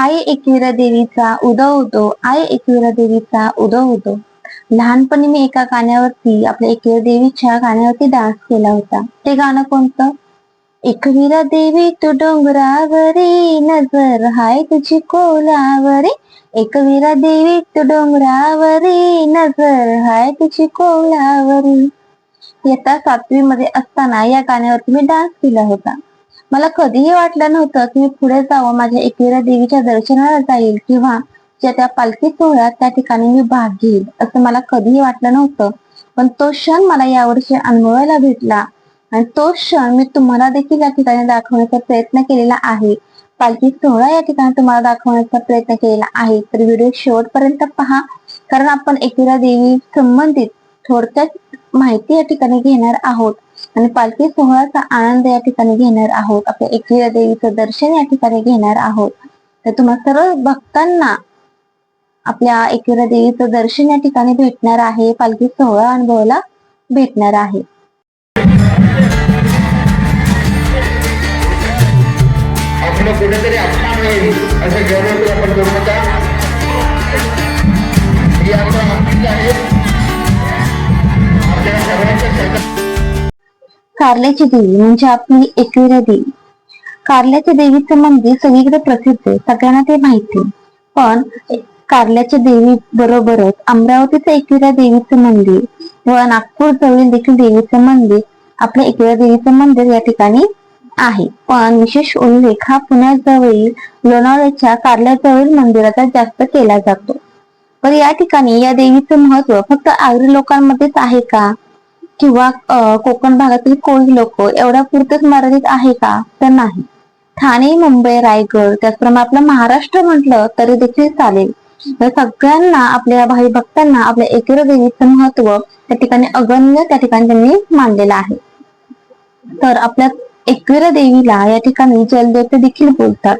आई एकविरा देवीचा उदय होतो आई एकविरा देवीचा उदय होतो. लहानपणी मी एका गाण्यावरती आपल्या एकविरा देवीच्या गाण्यावरती डान्स केला होता. ते गाणं कोणतं? एकविरा देवी तू डोंगरावरी नजर हाय तुझी कोलावरी. एकविरा देवी तू डोंगरावरी नजर हाय तुझी कोलावरी. इयत्ता सातवी मध्ये असताना या गाण्यावरती मी डान्स केला होता. मला कधीही वाटलं नव्हतं की मी पुढे जावं माझ्या एकविरा देवीच्या दर्शनाला जाईल किंवा ज्या त्या पालखी सोहळ्यात त्या ठिकाणी मी भाग घेईल असं मला कधीही वाटलं नव्हतं. पण तो क्षण मला यावर्षी अनुभवायला भेटला आणि तो क्षण मी तुम्हाला देखील या ठिकाणी दाखवण्याचा प्रयत्न केलेला आहे. पालखी सोहळा या ठिकाणी तुम्हाला दाखवण्याचा प्रयत्न केलेला आहे. तर व्हिडिओ शेवटपर्यंत पहा कारण आपण एकविरा देवी संबंधित थोडक्यात माहिती या ठिकाणी घेणार आहोत. आणि पालखी सोहळ्याचा आनंद या ठिकाणी घेणार आहोत. आपल्या एकविरा देवीचं दर्शन या ठिकाणी घेणार आहोत. तर तुम्हा सर्व भक्तांना आपल्या एकविरा देवीचं दर्शन या ठिकाणी भेटणार आहे. पालखी सोहळा अनुभवाला भेटणार आहे. आपलं कुठेतरी अपमान होईल असं गैरवर्तन आपण करू नका ही आपलं कारल्याची देवी म्हणजे आपली एकविरा देवी. कारल्याच्या देवीचं मंदिर सगळीकडे प्रसिद्ध आहे सगळ्यांना ते माहिती पण कारल्याच्या देवी बरोबरच अमरावतीचं एकविरा देवीचं मंदिर व नागपूर जवळील देखील देवीचं मंदिर आपल्या एकविरा देवीचं मंदिर या ठिकाणी आहे. पण विशेष उल्लेख हा पुण्याजवळील लोणावळ्याच्या कारल्याजवळील मंदिराचा जास्त केला जातो. पण या ठिकाणी या देवीचं महत्त्व फक्त आगरी लोकांमध्येच आहे का? किंवा कोकण भागातील कोळी लोक एवढ्या पुरतेच मर्यादित आहे का? तर नाही. ठाणे मुंबई रायगड त्याचप्रमाणे आपलं महाराष्ट्र म्हटलं तरी देखील चालेल. तर सगळ्यांना आपल्या भाई भक्तांना आपल्या एकविरा देवीचं महत्त्व त्या ठिकाणी अगण्य त्या ठिकाणी त्यांनी मांडलेलं आहे. तर आपल्या एकविरा देवीला या ठिकाणी जलदेवते देखील बोलतात.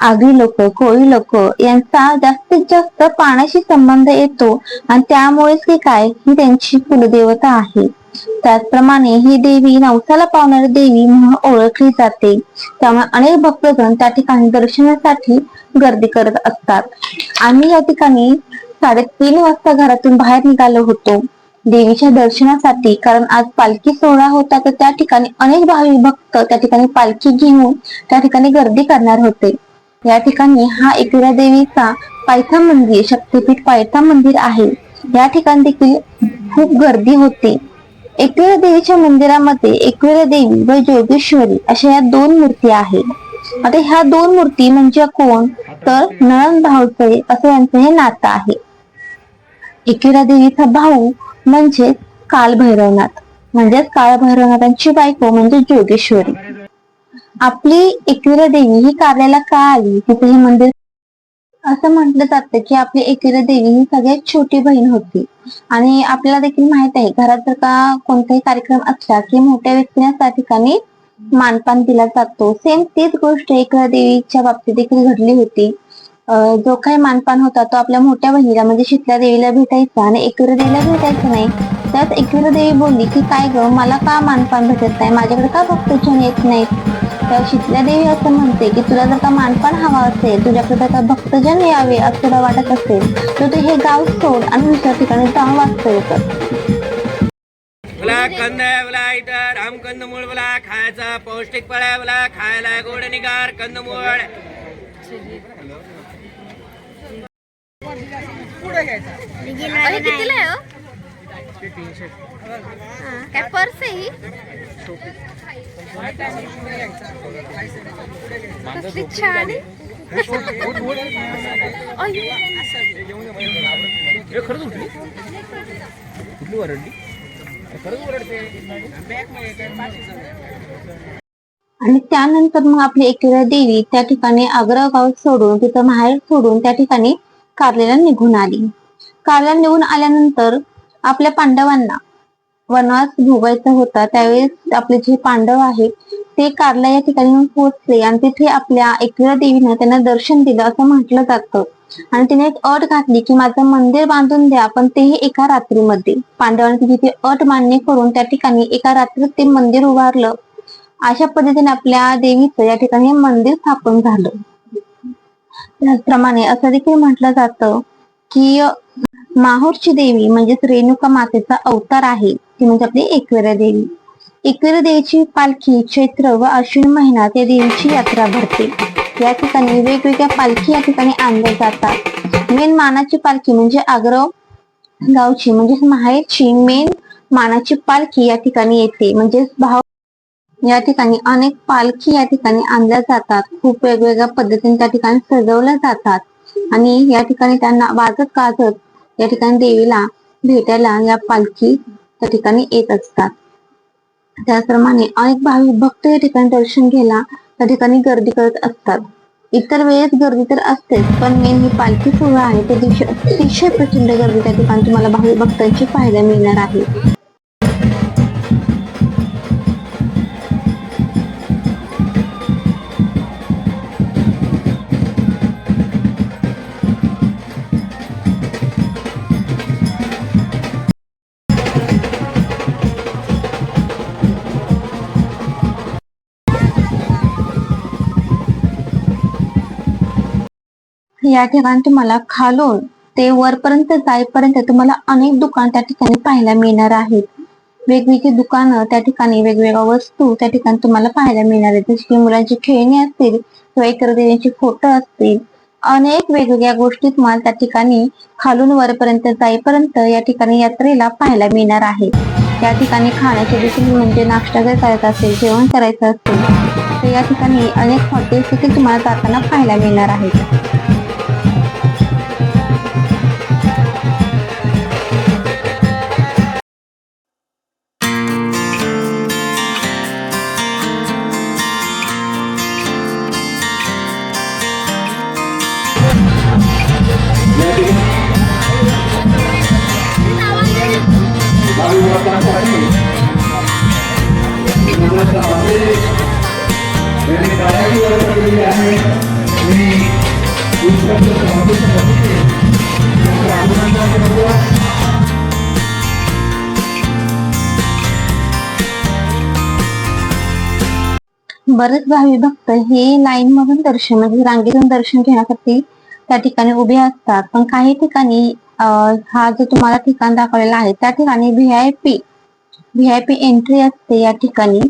आगरी लोक कोळी लोक यांचा जास्तीत जास्त पाण्याशी संबंध येतो आणि त्यामुळेच की काय? ही त्यांची कुलदेवता आहे. त्याचप्रमाणे ही देवी नवसाला पावणारी देवी म्हणून ओळखली जाते. त्यामुळे अनेक भक्तजण त्या ठिकाणी दर्शनासाठी गर्दी करत असतात. आम्ही या ठिकाणी साडेतीन वाजता घरातून बाहेर निघालो होतो. देवीच्या दर्शनासाठी कारण आज पालखी सोहळा होता तर त्या ठिकाणी अनेक भावी भक्त त्या ठिकाणी पालखी घेऊन त्या ठिकाणी गर्दी करणार होते. या ठिकाणी हा एकविरा देवीचा पायथा मंदिर शक्तीपीठ पायथा मंदिर आहे. या ठिकाणी देखील खूप गर्दी होती. एकविरा देवीच्या मंदिरामध्ये एकविरा देवी व जोगेश्वरी अशा या दोन मूर्ती आहेत. आता ह्या दोन मूर्ती म्हणजे कोण? तर नळन भाऊचे असं यांचं हे नातं आहे. एकविरा देवीचा भाऊ म्हणजे कालभैरवनाथ. म्हणजेच काळभैरवनाथांची बायको म्हणजे जोगेश्वरी आपली एकविरा देवी ही कार्याला का आली? तिथे हे मंदिर असं म्हटलं जातं की आपली एकविरा देवी ही सगळ्यात छोटी बहीण होती. आणि आपल्याला देखील माहीत आहे घरात जर का कोणताही कार्यक्रम असला की मोठ्या व्यक्तींना त्या ठिकाणी मानपान दिला जातो. सेम तीच गोष्ट एकविरा देवीच्या बाबतीत देखील घडली होती. जो काही मानपान होता तो आपल्या मोठ्या बहिणीला म्हणजे शीतला देवीला भेटायचा आणि एकविरा देवीला भेटायचा नाही. त्यात एकविरा देवी बोलली की काय ग मला का मानपान भेटत नाही? माझ्याकडे का भक्तजन येत नाहीत? तर शीतला देवी असं म्हणते की तुला जर का मानपान हवा असेल तुझ्याकडे जर का भक्तजन यावे असं तुला वाटत असेल तर तू हे गाव सोड आणि दुसऱ्या ठिकाणी जाऊन वास्तव्य कर. बोला कंद आहे बोला इथं राम कंदमूळ बोला खायचा पौष्टिक फळ आहे बोला खायला गोड निगार कंदमूळ. कितीला आहे हो? काय पर्स आहे ही कसली छान आहे. अय्यो. आणि त्यानंतर मग आपली एकविरा देवी त्या ठिकाणी आग्रा गाव सोडून तिथं माहेर सोडून त्या ठिकाणी कारलेला निघून आली कारला निघून आल्यानंतर आपल्या पांडवांना वनवास भोगायचा होता. त्यावेळेस आपले जे पांडव आहेत ते कारला या ठिकाणी पोहोचले आणि तिथे आपल्या एकविरा देवीनं त्यांना दर्शन दिलं असं म्हटलं जातं. आणि तिने एक अट घातली की माझं मंदिर बांधून द्या पण तेही एका रात्रीमध्ये. पांडवांनी तिथे अट मान्य करून त्या ठिकाणी एका रात्रीत ते मंदिर उभारलं. अशा पद्धतीने आपल्या देवीचं या ठिकाणी मंदिर स्थापन झालं. त्याचप्रमाणे असं देखील म्हटलं जातं की माहूरची देवी म्हणजेच रेणुका मातेचा अवतार आहे. ती म्हणजे आपली एकविरा देवी. एकविरा देवीची पालखी चैत्र व अश्विन महिन्यात या देवीची यात्रा भरते. या ठिकाणी वेगवेगळ्या पालखी या ठिकाणी आणल्या जातात. मेन मानाची पालखी म्हणजे आग्रव गावची म्हणजेच माहेरची मेन मानाची पालखी या ठिकाणी येते. म्हणजेच भाव या ठिकाणी अनेक पालखी या ठिकाणी आणल्या जातात. खूप वेगवेगळ्या पद्धतीने त्या ठिकाणी सजवल्या जातात. आणि या ठिकाणी त्यांना वाजत गाजत या ठिकाणी देवीला भेटायला या पालखी त्या ठिकाणी येत असतात. त्याचप्रमाणे अनेक भाविक भक्त या ठिकाणी दर्शन घ्यायला त्या ठिकाणी गर्दी करत असतात. इतर वेळेस गर्दी तर असतेच पण मेन ही पालखी सोहळा आहे. त्या दिवशी अतिशय प्रचंड गर्दी त्या ठिकाणी तुम्हाला भाविक भक्तांची पाहायला मिळणार आहे. या ठिकाणी तुम्हाला खालून ते वरपर्यंत जाईपर्यंत तुम्हाला अनेक दुकान त्या ठिकाणी पाहायला मिळणार आहेत. वेगवेगळी दुकानं त्या ठिकाणी वेगवेगळ्या वस्तू त्या ठिकाणी तुम्हाला पाहायला मिळणार आहेत. जसे की मुलांची खेळणी असतील किंवा इतर देण्याची फोटो असतील. अनेक वेगवेगळ्या गोष्टी तुम्हाला त्या ठिकाणी खालून वरपर्यंत जाईपर्यंत या ठिकाणी यात्रेला पाहायला मिळणार आहे या ठिकाणी खाण्याचे देखील म्हणजे नाश्ता जर करायचा असेल जेवण करायचं असेल तर या ठिकाणी अनेक हॉटेल्स देखील तुम्हाला जाताना पाहायला मिळणार आहेत. बरेच भावी भक्त हे लाईन मधून दर्शन म्हणजे रांगेतून दर्शन घेण्यासाठी त्या ठिकाणी उभे असतात. पण काही ठिकाणी अं, हा जो तुम्हाला ठिकाण दाखवलेला आहे त्या ठिकाणी व्हीआयपी व्हीआयपी एंट्री असते या ठिकाणी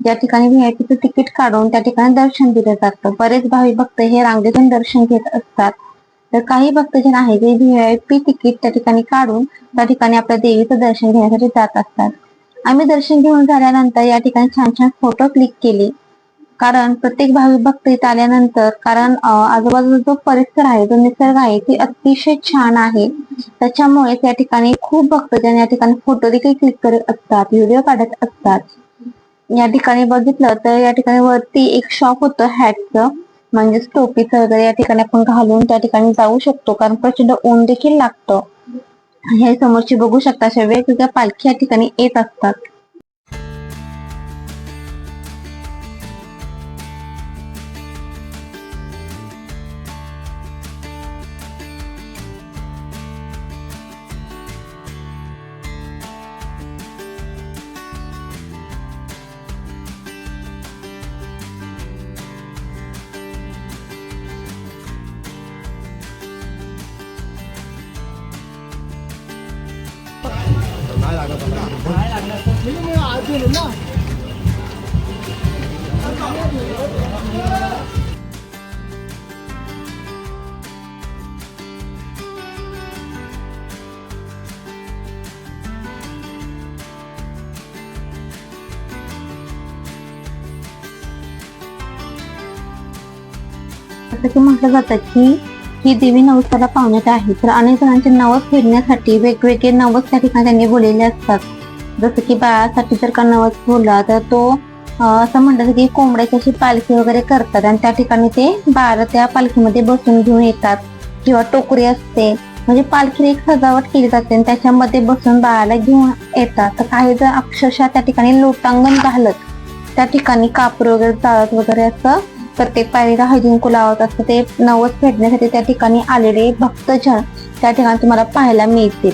ज्या ठिकाणी व्हीआयपीचं तिकीट काढून त्या ठिकाणी दर्शन दिलं जातं. बरेच भावी भक्त हे रांगेतून दर्शन घेत असतात. तर काही भक्तजन आहेत जे व्हीआयपी तिकीट त्या ठिकाणी काढून त्या ठिकाणी आपल्या देवीचं दर्शन घेण्यासाठी जात असतात. आम्ही दर्शन घेऊन झाल्यानंतर या ठिकाणी छान छान फोटो क्लिक केले. कारण प्रत्येक भावी भक्त इथे आल्यानंतर कारण आजूबाजूचा जो परिसर आहे जो निसर्ग आहे ते अतिशय छान आहे. त्याच्यामुळे त्या ठिकाणी खूप भक्तजन या ठिकाणी फोटो देखील क्लिक करत असतात व्हिडिओ काढत असतात. या ठिकाणी बघितलं तर या ठिकाणी वरती एक शॉप होतं हॅटचं म्हणजेच टोपीच वगैरे या ठिकाणी आपण घालून त्या ठिकाणी जाऊ शकतो कारण प्रचंड ऊन देखील लागतं. हे समोरची बघू शकता अशा वेगवेगळ्या पालखी या ठिकाणी येत असतात. जसं की म्हटलं जातं की ही देवी नवसाला पावण्यात आहे. तर अनेक जणांचे नवस फेडण्यासाठी वेगवेगळे नवस त्या ठिकाणी त्यांनी बोललेले असतात. जसं की बाळासाठी जर का नवस बोलला तर तो असं म्हणतात की कोंबड्याची अशी पालखी वगैरे करतात आणि त्या ठिकाणी ते बाळ त्या पालखीमध्ये बसून घेऊन येतात किंवा टोकरी असते. म्हणजे पालखी एक सजावट केली जाते आणि त्याच्यामध्ये बसून बाळाला घेऊन येतात. तर काही जण अक्षरशः त्या ठिकाणी लोटांगण घालत त्या ठिकाणी कापूर वगैरे जाळत वगैरे असं प्रत्येक पायरीला हळदीकुंकू लावत असतं ते नवस फेडण्यासाठी त्या ठिकाणी आलेले भक्तजन त्या ठिकाणी तुम्हाला पाहायला मिळतील.